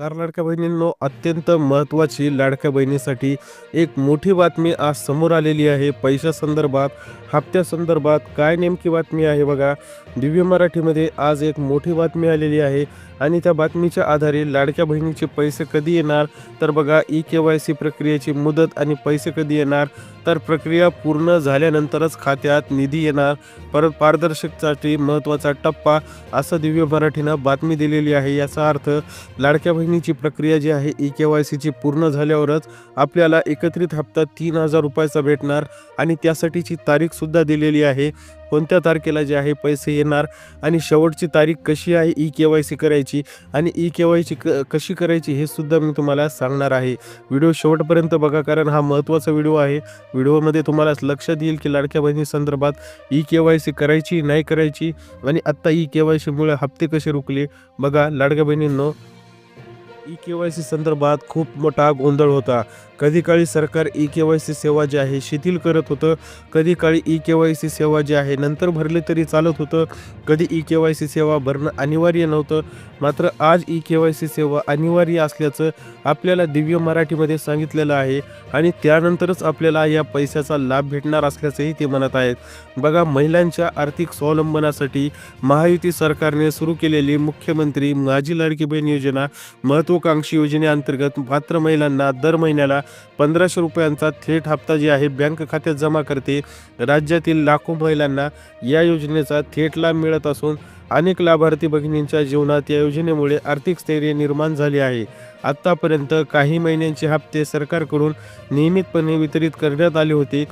तर लाडक्या बहिणींनो अत्यंत महत्त्वाची लाडक्या बहिणीसाठी एक मोठी बातमी आज समोर आलेली आहे. पैशा संदर्भात हप्त्या संदर्भात काय नेमकी बातमी आहे बघा. दिव्य मराठीमध्ये आज एक मोठी बातमी आलेली आहे आणि त्या बातमीच्या आधारे लाडक्या बहिणीचे पैसे कधी येणार? तर बघा ई के वाय सी प्रक्रियेची मुदत आणि पैसे कधी येणार? तर प्रक्रिया पूर्ण झाल्यानंतरच खात्यात निधी येणार. परत पारदर्शकसाठी महत्त्वाचा टप्पा असं दिव्य मराठीनं बातमी दिलेली आहे. याचा अर्थ लाडक्या बहिणीची प्रक्रिया जी आहे ई के वाय सीची पूर्ण झाल्यावरच आपल्याला एकत्रित हप्ता तीन हजार रुपयाचा भेटणार आणि त्यासाठीची तारीखसुद्धा दिलेली आहे. कोणत्या तारखेला जे आहे पैसे येणार आणि शेवटची तारीख कशी आहे ई के वाय सी करायची आणि ई के वाय सी क कशी करायची हे सुद्धा मी तुम्हाला सांगणार आहे. व्हिडिओ शेवटपर्यंत बघा कारण हा महत्त्वाचा व्हिडिओ आहे. व्हिडिओमध्ये तुम्हाला लक्षात येईल की लाडक्या बहिणी संदर्भात ई के वाय सी करायची नाही करायची आणि आत्ता ई के वाय सीमुळे हप्ते कसे रुकले बघा. लाडक्या बहिणींनो ई के वाय सी संदर्भात खूप मोठा गोंधळ होता. कधी काळी सरकार ई के वाय सी सेवा जी आहे शिथिल करत होतं. कधी काळी ई के वाय सी सेवा जी आहे नंतर भरले तरी चालत होतं. कधी ई के वाय सी सेवा भरणं अनिवार्य नव्हतं. मात्र आज ई के वाय सी सेवा अनिवार्य असल्याचं आपल्याला दिव्य मराठीमध्ये सांगितलेलं आहे आणि त्यानंतरच आपल्याला या पैशाचा लाभ भेटणार असल्याचंही ते म्हणत आहेत. बघा महिलांच्या आर्थिक स्वावलंबनासाठी महायुती सरकारने सुरू केलेली मुख्यमंत्री माझी लाडकी बहीण योजना महत्त्वाकांक्षी योजनेअंतर्गत पात्र महिलांना दर महिन्याला पंधराशे रुपयांचा थेट हप्ता जे आहे बँक खात्यात जमा करते. राज्यातील लाखो महिलांना या योजनेचा थेट लाभ मिळत असून अनेक लाभार्थी भगिनींच्या जीवनात या योजनेमुळे आर्थिक स्थैर्य निर्माण झाले आहे. आत्तापर्यंत काही महिन्यांचे हप्ते सरकारकडून नियमितपणे वितरित करण्यात आले होते.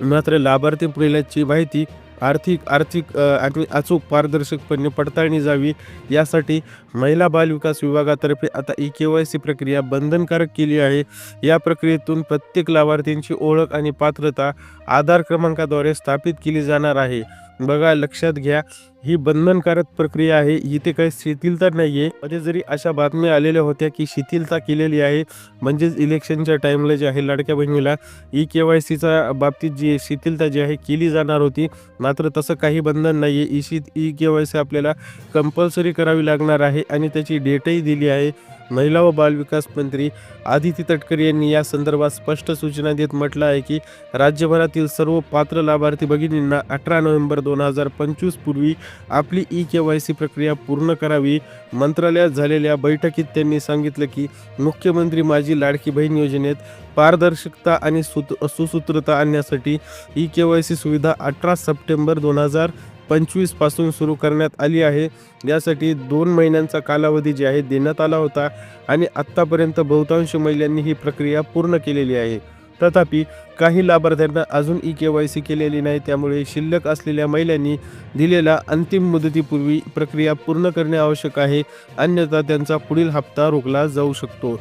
मात्र लाभार्थी महिलांची माहिती आर्थिक आर्थिक आणि अचूक पारदर्शकपणे पडताळणी जावी. यासाठी महिला बाल विकास विभागातर्फे आता ई के वाय सी प्रक्रिया बंधनकारक केली आहे. या प्रक्रियेतून प्रत्येक लाभार्थींची ओळख आणि पात्रता आधार क्रमांकाद्वारे स्थापित केली जाणार आहे. बघा लक्षात घ्या ही बंधनकारक प्रक्रिया आहे. इथे काही शिथिलता नाही आहे मध्ये जरी अशा बातम्या आलेल्या होत्या की शिथिलता केलेली आहे म्हणजेच इलेक्शनच्या टाईमला जे आहे लाडक्या बहिणीला ई के वाय सीचा बाबतीत जी शिथिलता जी आहे केली जाणार होती मात्र तसं काही बंधन नाही आहे ई शी ई के वाय सी आपल्याला कंपल्सरी करावी लागणार आहे आणि त्याची डेटही दिली आहे. महिला व बालविकास मंत्री आदिती तटकरे यांनी या संदर्भात स्पष्ट सूचना देत म्हटलं आहे की राज्यभरातील सर्व पात्र लाभार्थी भगिनींना अठरा नोव्हेंबर दोन दोन हजार पंचवीस पूर्वी आपली ई के वाय सी प्रक्रिया पूर्ण करावी. मंत्रालयात झालेल्या बैठकीत त्यांनी सांगितलं की मुख्यमंत्री माझी लाडकी बहीण योजनेत पारदर्शकता आणि सुत सुसूत्रता आणण्यासाठी ई के वाय सी सुविधा अठरा सप्टेंबर दोन हजार पंचवीसपासून सुरू करण्यात आली आहे. यासाठी दोन महिन्यांचा कालावधी जे आहे देण्यात आला होता आणि आत्तापर्यंत बहुतांश महिलांनी ही प्रक्रिया पूर्ण केलेली आहे. तथापि काही लाभार्थ्यांना अजून ई के वाय सी केलेली नाही त्यामुळे शिल्लक असलेल्या महिलांनी दिलेला अंतिम मुदतीपूर्वी प्रक्रिया पूर्ण करणे आवश्यक आहे अन्यथा त्यांचा पुढील हप्ता रोखला जाऊ शकतो.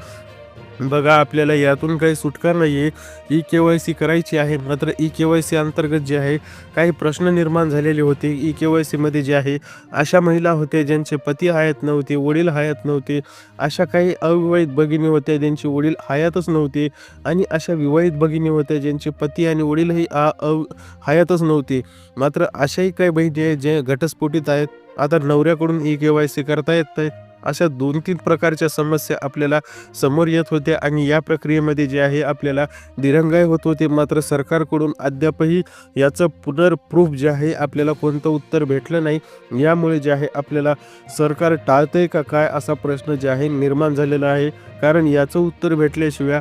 बघा आपल्याला यातून काही सुटका नाही आहे ई के वाय सी करायची आहे मात्र ई के वाय सी अंतर्गत जे आहे काही प्रश्न निर्माण झालेले होते. ई के वाय सीमध्ये जे आहे अशा महिला होत्या ज्यांचे पती हयात नव्हते वडील हयात नव्हते. अशा काही अविवाहित भगिनी होत्या ज्यांचे वडील हयातच नव्हते आणि अशा विवाहित भगिनी होत्या ज्यांचे पती आणि वडीलही आ अव हयातच नव्हते. मात्र अशाही काही बहिणी आहेत जे घटस्फोटीत आहेत. आता नवऱ्याकडून ई के वाय सी करता येत नाही अशा दोन तीन प्रकारच्या समस्या आपल्याला समोर येत होत्या आणि या प्रक्रियेमध्ये जे आहे आपल्याला दिरंगाई होत होते. मात्र सरकारकडून अद्यापही याचं पुनर्प्रूफ जे आहे आपल्याला कोणतं उत्तर भेटलं नाही. यामुळे जे आहे आपल्याला सरकार टाळतंय का काय असा प्रश्न जे आहे निर्माण झालेला आहे. कारण याचं उत्तर भेटल्याशिवाय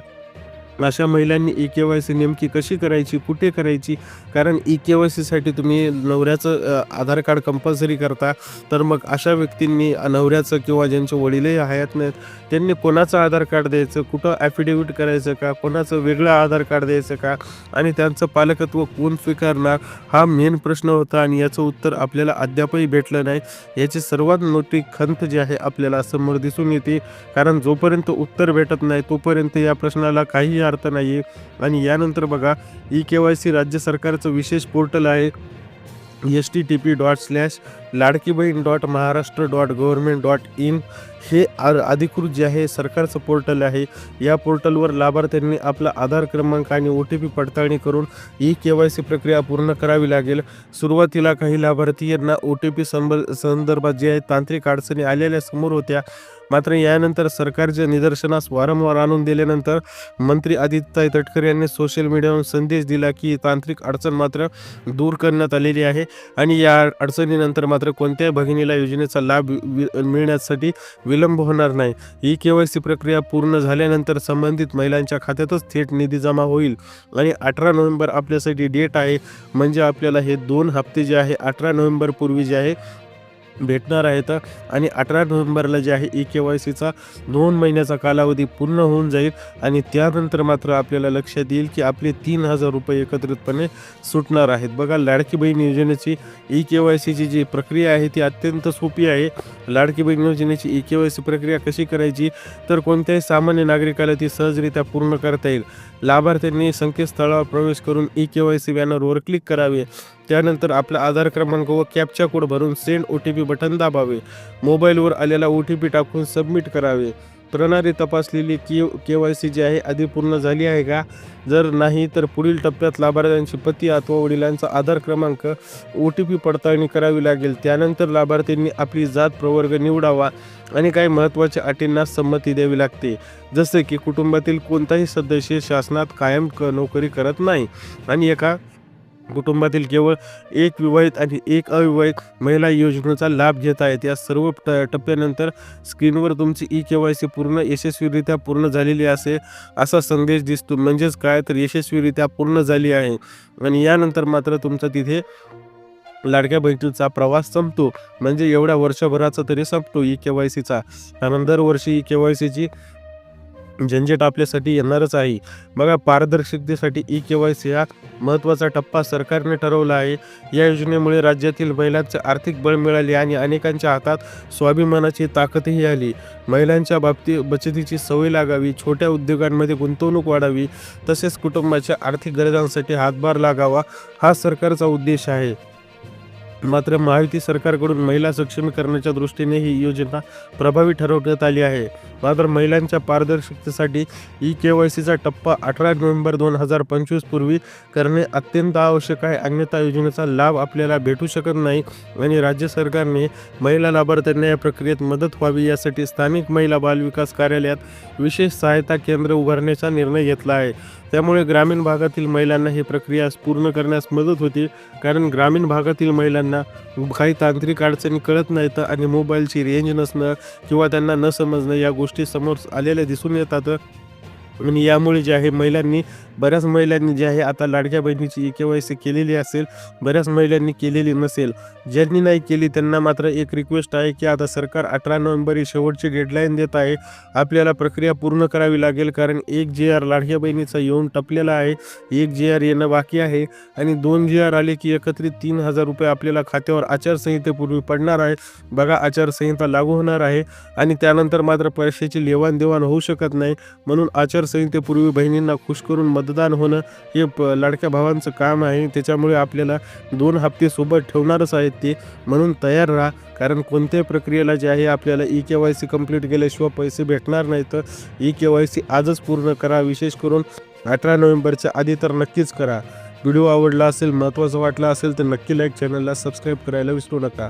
अशा महिलांनी ई के वाय सी नेमकी कशी करायची कुठे करायची? कारण ई के वाय सीसाठी तुम्ही नवऱ्याचं आधार कार्ड कंपल्सरी करता तर मग अशा व्यक्तींनी नवऱ्याचं किंवा ज्यांचे वडीलही हयात नाहीत त्यांनी कोणाचं आधार कार्ड द्यायचं कुठं ॲफिडेविट करायचं का कोणाचं वेगळं आधार कार्ड द्यायचं का आणि त्यांचं पालकत्व कोण स्वीकारणार हा मेन प्रश्न होता आणि याचं उत्तर आपल्याला अद्यापही भेटलं नाही. याची सर्वात मोठी खंत जी आहे आपल्याला समोर दिसून येते. कारण जोपर्यंत उत्तर भेटत नाही तोपर्यंत या प्रश्नाला काही अर्थ नाही आहे आणि यानंतर बघा ई के वाय सी राज्य सरकारचं विशेष पोर्टल आहे. S T T P dot slash Ladki Bahin dot Maharashtra dot government dot in हे अधिकृत जे आहे सरकारचं पोर्टल आहे. या पोर्टलवर लाभार्थ्यांनी आपला आधार क्रमांक आणि ओ टी पी पडताळणी करून ई के वाय सी प्रक्रिया पूर्ण करावी लागेल. सुरुवातीला काही लाभार्थी यांना ओ टी पी संदर्भात जे आहे तांत्रिक अडचणी आलेल्या समोर होत्या. मात्र यानंतर सरकारच्या निदर्शनास वारंवार आणून दिल्यानंतर मंत्री आदित्य तटकरे यांनी सोशल मीडियावर संदेश दिला की तांत्रिक अडचण मात्र दूर करण्यात आलेली आहे. आणि या अडचणीनंतर मात्र कोणत्याही भगिनीला योजनेचा लाभ वि- मिळण्यासाठी विलंब होणार नाही. ही सी प्रक्रिया पूर्ण झाल्यानंतर संबंधित महिलांच्या खात्यातच थेट निधी जमा होईल. आणि अठरा नोव्हेंबर आपल्यासाठी डेट आहे. म्हणजे आपल्याला हे दोन हप्ते जे आहे अठरा नोव्हेंबर पूर्वी जे आहे भेटणार आहेत आणि अठरा नोव्हेंबरला जे आहे ई के वाय सीचा दोन महिन्याचा कालावधी पूर्ण होऊन जाईल आणि त्यानंतर मात्र आपल्याला लक्षात येईल की आपले तीन हजार रुपये एकत्रितपणे सुटणार आहेत. बघा लाडकी बहीण योजनेची ई के वाय सीची जी प्रक्रिया आहे ती अत्यंत सोपी आहे. लाडकी बहीण योजनेची ई के वाय सी प्रक्रिया कशी करायची? तर कोणत्याही सामान्य नागरिकाला ती सहजरित्या पूर्ण करता येईल. लाभार्थ्यांनी संकेतस्थळावर प्रवेश करून ई के वाय सी बॅनरवर क्लिक करावे. त्यानंतर आपला आधार क्रमांक व कॅपचा कोड भरून send O T P button दाबावे. मोबाईलवर आलेला ओ टी पी टाकून सबमिट करावे. प्रणाली तपासलेली के के वाय सी जी आहे आधी पूर्ण झाली आहे का? जर नाही तर पुढील टप्प्यात लाभार्थ्यांची पती अथवा वडिलांचा आधार क्रमांक ओ टी पी पडताळणी करावी लागेल. त्यानंतर लाभार्थ्यांनी आपली जात प्रवर्ग निवडावा आणि काही महत्त्वाच्या अटींना संमती द्यावी लागते. जसे की कुटुंबातील कोणताही सदस्य शासनात कायम क नोकरी करत नाही आणि एका कुटुंबातील केवळ एक विवाहित आणि एक अविवाहित महिला योजनेचा लाभ घेत आहेत. या सर्व ट टप्प्यानंतर स्क्रीनवर तुमची ई के वाय सी पूर्ण यशस्वीरित्या पूर्ण झालेली असे असा संदेश दिसतो. म्हणजेच काय तर यशस्वीरित्या पूर्ण झाली आहे. आणि यानंतर मात्र तुमचा तिथे लाडक्या बहिणीचा प्रवास संपतो. म्हणजे एवढ्या वर्षभराचा तरी संपतो ई के वाय सीचा कारण दरवर्षी ई के वाय सीची झंझट आपल्यासाठी येणारच आहे. बघा पारदर्शकतेसाठी ई के वाय सी हा महत्त्वाचा टप्पा सरकारने ठरवला आहे. या योजनेमुळे राज्यातील महिलांचे आर्थिक बळ मिळाले आणि अनेकांच्या हातात स्वाभिमानाची ताकदही आली. महिलांच्या बाबतीत बचतीची सवय लागावी छोट्या उद्योगांमध्ये गुंतवणूक वाढावी तसेच कुटुंबाच्या आर्थिक गरजांसाठी हातभार लागावा हा सरकारचा उद्देश आहे. मात्र महायुती सरकारकडून महिला सक्षमीकरणाच्या दृष्टीने ही योजना प्रभावी ठरवण्यात आली आहे. मात्र महिलांच्या पारदर्शकतेसाठी ई के वाय सीचा टप्पा अठरा नोव्हेंबर दोन हजार पंचवीस पूर्वी करणे अत्यंत आवश्यक आहे. अन्यथा योजनेचा लाभ आपल्याला भेटू शकत नाही आणि राज्य सरकारने महिला लाभार्थ्यांना या प्रक्रियेत मदत व्हावी यासाठी स्थानिक महिला बालविकास कार्यालयात विशेष सहायता केंद्र उभारण्याचा निर्णय घेतला आहे. त्यामुळे ग्रामीण भागातील महिलांना ही प्रक्रिया पूर्ण करण्यास मदत होते. कारण ग्रामीण भागातील महिलांना काही तांत्रिक अडचणी कळत नाहीत आणि मोबाईलची रेंज नसणं किंवा त्यांना न समजणं या गोष्टी समोर आलेल्या दिसून येतात. आणि यामुळे जे आहे महिलांनी बऱ्याच महिलांनी जे आहे आता लाडक्या बहिणीची ई के वाय सी केलेली असेल बऱ्याच महिलांनी केलेली नसेल. ज्यांनी नाही केली त्यांना मात्र एक रिक्वेस्ट आहे की आता सरकार अठरा नोव्हेंबर ही शेवटची डेडलाईन देत आहे. आपल्याला प्रक्रिया पूर्ण करावी लागेल कारण एक जे आर लाडक्या बहिणीचा येऊन टपलेला आहे एक जे आर येणं बाकी आहे आणि दोन जे आर आले की एकत्रित तीन हजार रुपये आपल्याला खात्यावर आचारसंहितेपूर्वी पडणार आहे. बघा आचारसंहिता लागू होणार आहे आणि त्यानंतर मात्र पैशाची लेवाणदेवाण होऊ शकत नाही. म्हणून आचार आचारसंहितेपूर्वी बहिणींना खुश करून मतदान होणं हे प लाडक्या भावांचं काम आहे. त्याच्यामुळे आपल्याला दोन हप्ते सोबत ठेवणारच आहेत ते म्हणून तयार राहा. कारण कोणत्याही प्रक्रियेला जे आहे आपल्याला E K Y C complete केल्याशिवाय पैसे भेटणार नाही. तर ई के वाय सी आजच पूर्ण करा. विशेष करून अठरा नोव्हेंबरच्या आधी तर नक्कीच करा. व्हिडिओ आवडला असेल महत्त्वाचं वाटला असेल तर नक्की लाईक चॅनलला सबस्क्राईब करायला विसरू नका.